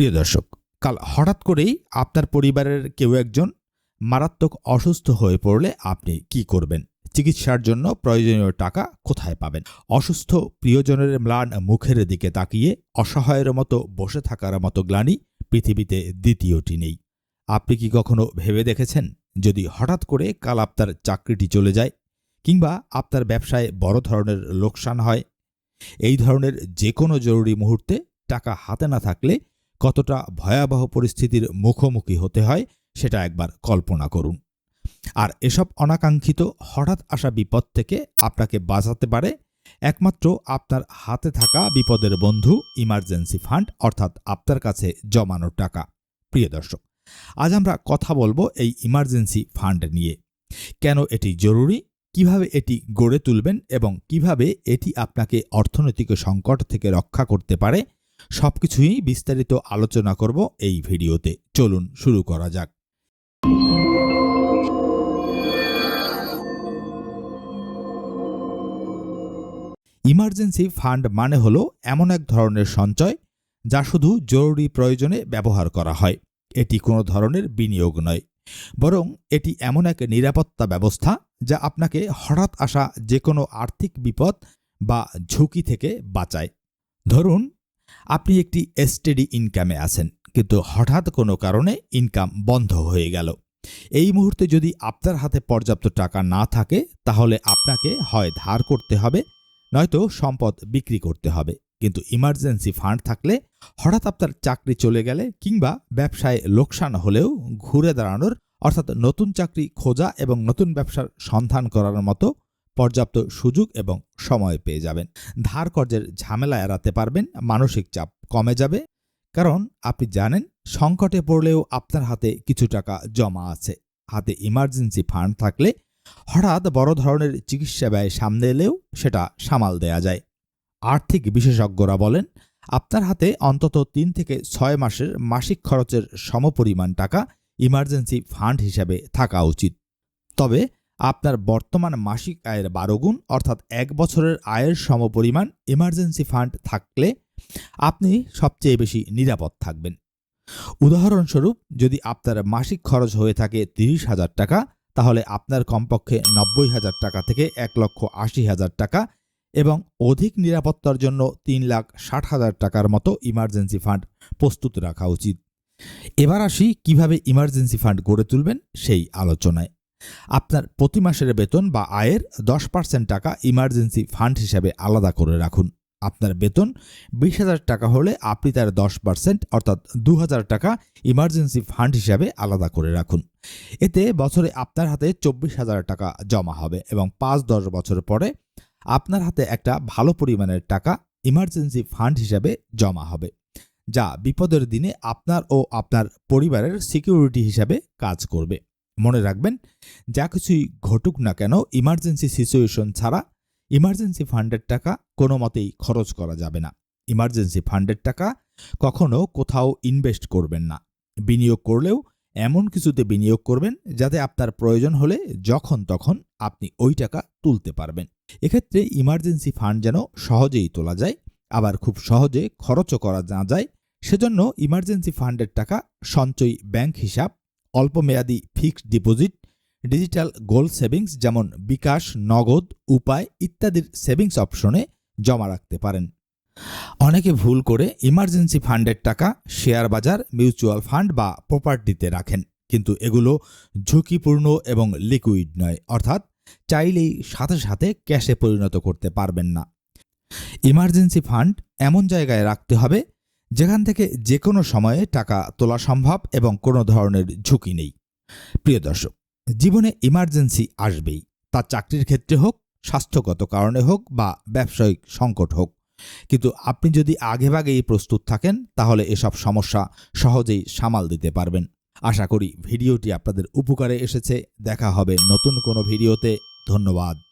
প্রিয় দর্শক, কাল হঠাৎ করেই আপনার পরিবারের কেউ একজন মারাত্মক অসুস্থ হয়ে পড়লে আপনি কি করবেন? চিকিৎসার জন্য প্রয়োজনীয় টাকা কোথায় পাবেন? অসুস্থ প্রিয়জনের ম্লান মুখের দিকে তাকিয়ে, অসহায়ের মতো বসে থাকার মতো গ্লানি পৃথিবীতে দ্বিতীয়টি নেই। আপনি কি কখনো ভেবে দেখেছেন? যদি হঠাৎ করে কাল আপনার চাকরিটি চলে যায় কিংবা আপনার ব্যবসায় বড় ধরনের লোকসান হয়, এই ধরনের যে কোনো জরুরি মুহূর্তে টাকা হাতে না থাকলে কতটা ভয়াবহ পরিস্থিতির মুখোমুখি হতে হয় সেটা একবার কল্পনা করুন। আর এসব অনাকাঙ্ক্ষিত হঠাৎ আসা বিপদ থেকে আপনাকে বাঁচাতে পারে একমাত্র আপনার হাতে থাকা বিপদের বন্ধু ইমার্জেন্সি ফান্ড অর্থাৎ আপনার কাছে জমানো টাকা। প্রিয় দর্শক, আজ আমরা কথা বলব এই ইমার্জেন্সি ফান্ড নিয়ে। কেন এটি জরুরি? কীভাবে এটি গড়ে তুলবেন এবং কীভাবে এটি আপনাকে অর্থনৈতিক সংকট থেকে রক্ষা করতে পারে? সবকিছুই বিস্তারিত আলোচনা করব এই ভিডিওতে। চলুন শুরু করা যাক। ইমার্জেন্সি ফান্ড মানে হল এমন এক ধরনের সঞ্চয় যা শুধু জরুরি প্রয়োজনে ব্যবহার করা হয়। এটি কোনো ধরনের বিনিয়োগ নয়। বরং এটি এমন এক নিরাপত্তা ব্যবস্থা যা আপনাকে হঠাৎ আসা যে কোনো আর্থিক বিপদ বা ঝুঁকি থেকে বাঁচায়। ধরুন আপনি একটি এসটিডি ইনকামে আছেন, কিন্তু হঠাৎ কোনো কারণে ইনকাম বন্ধ হয়ে গেল। এই মুহূর্তে যদি আপনার হাতে পর্যাপ্ত টাকা না থাকে, তাহলে আপনাকে হয় ধার করতে হবে, নয়তো সম্পদ বিক্রি করতে হবে। কিন্তু ইমার্জেন্সি ফান্ড থাকলে হঠাৎ আপনার চাকরি চলে গেলে কিংবা ব্যবসায় লোকসান হলেও ঘুরে দাঁড়ানোর, অর্থাৎ নতুন চাকরি খোঁজা এবং নতুন ব্যবসার সন্ধান করার মতো পর্যাপ্ত সুযোগ এবং সময় পেয়ে যাবেন। ধার কর্জের ঝামেলা এড়াতে পারবেন, মানসিক চাপ কমে যাবে। কারণ আপনি জানেন, সংকটে পড়লেও আপনার হাতে কিছু টাকা জমা আছে। হাতে ইমার্জেন্সি ফান্ড থাকলে হঠাৎ বড় ধরনের চিকিৎসা ব্যয় সামনে এলেও সেটা সামাল দেয়া যায়। আর্থিক বিশেষজ্ঞরা বলেন, আপনার হাতে অন্তত তিন থেকে ছয় মাসের মাসিক খরচের সমপরিমাণ টাকা ইমার্জেন্সি ফান্ড হিসাবে থাকা উচিত। তবে আপনার বর্তমান মাসিক আয়ের বারো গুণ, অর্থাৎ এক বছরের আয়ের সমপরিমাণ ইমার্জেন্সি ফান্ড থাকলে আপনি সবচেয়ে বেশি নিরাপদ থাকবেন। উদাহরণস্বরূপ, যদি আপনার মাসিক খরচ হয়ে থাকে তিরিশ হাজার টাকা, তাহলে আপনার কমপক্ষে নব্বই হাজার টাকা থেকে এক লক্ষ আশি হাজার টাকা এবং অধিক নিরাপত্তার জন্য তিন লাখ ষাট হাজার টাকার মতো ইমার্জেন্সি ফান্ড প্রস্তুত রাখা উচিত। এবার আসি কীভাবে ইমার্জেন্সি ফান্ড গড়ে তুলবেন সেই আলোচনায়। আপনার প্রতি মাসের বেতন বা আয়ের দশ পার্সেন্ট টাকা ইমার্জেন্সি ফান্ড হিসাবে আলাদা করে রাখুন। আপনার বেতন বিশ হাজার টাকা হলে আপনি তার দশ পার্সেন্ট অর্থাৎ দু হাজার টাকা ইমার্জেন্সি ফান্ড হিসাবে আলাদা করে রাখুন। এতে বছরে আপনার হাতে চব্বিশ হাজার টাকা জমা হবে এবং পাঁচ দশ বছর পরে আপনার হাতে একটা ভালো পরিমাণের টাকা ইমার্জেন্সি ফান্ড হিসাবে জমা হবে, যা বিপদের দিনে আপনার ও আপনার পরিবারের সিকিউরিটি হিসাবে কাজ করবে। মনে রাখবেন, যা কিছুই ঘটুক না কেন ইমার্জেন্সি সিচুয়েশন ছাড়া ইমার্জেন্সি ফান্ডের টাকা কোনো মতেই খরচ করা যাবে না। ইমার্জেন্সি ফান্ডের টাকা কখনো কোথাও ইনভেস্ট করবেন না। বিনিয়োগ করলেও এমন কিছুতে বিনিয়োগ করবেন, যাতে আপনার প্রয়োজন হলে যখন তখন আপনি ওই টাকা তুলতে পারবেন। এক্ষেত্রে ইমার্জেন্সি ফান্ড যেন সহজেই তোলা যায়, আবার খুব সহজে খরচও করা না যায়, সেজন্য ইমার্জেন্সি ফান্ডের টাকা সঞ্চয়ী ব্যাংক হিসাব অল্প মেয়াদি fixed deposit, digital gold savings যেমন বিকাশ, নগদ, উপায় ইত্যাদির সেভিংস অপশনে জমা রাখতে পারেন। অনেকে ভুল করে ইমার্জেন্সি ফান্ডের টাকা শেয়ার বাজার, মিউচুয়াল ফান্ড বা প্রপার্টিতে রাখেন। কিন্তু এগুলো ঝুঁকিপূর্ণ এবং লিকুইড নয়, অর্থাৎ চাইলেই সাথে সাথে ক্যাশে পরিণত করতে পারবেন না। ইমার্জেন্সি ফান্ড এমন জায়গায় রাখতে হবে যেখান থেকে যে কোনো সময়ে টাকা তোলা সম্ভব এবং কোনো ধরনের ঝুঁকি নেই। প্রিয় দর্শক, জীবনে ইমার্জেন্সি আসবেই। তা চাকরির ক্ষেত্রে হোক, স্বাস্থ্যগত কারণে হোক বা ব্যবসায়িক সংকট হোক। কিন্তু আপনি যদি আগেভাগেই প্রস্তুত থাকেন, তাহলে এসব সমস্যা সহজেই সামাল দিতে পারবেন। আশা করি ভিডিওটি আপনাদের উপকারে এসেছে। দেখা হবে নতুন কোনো ভিডিওতে। ধন্যবাদ।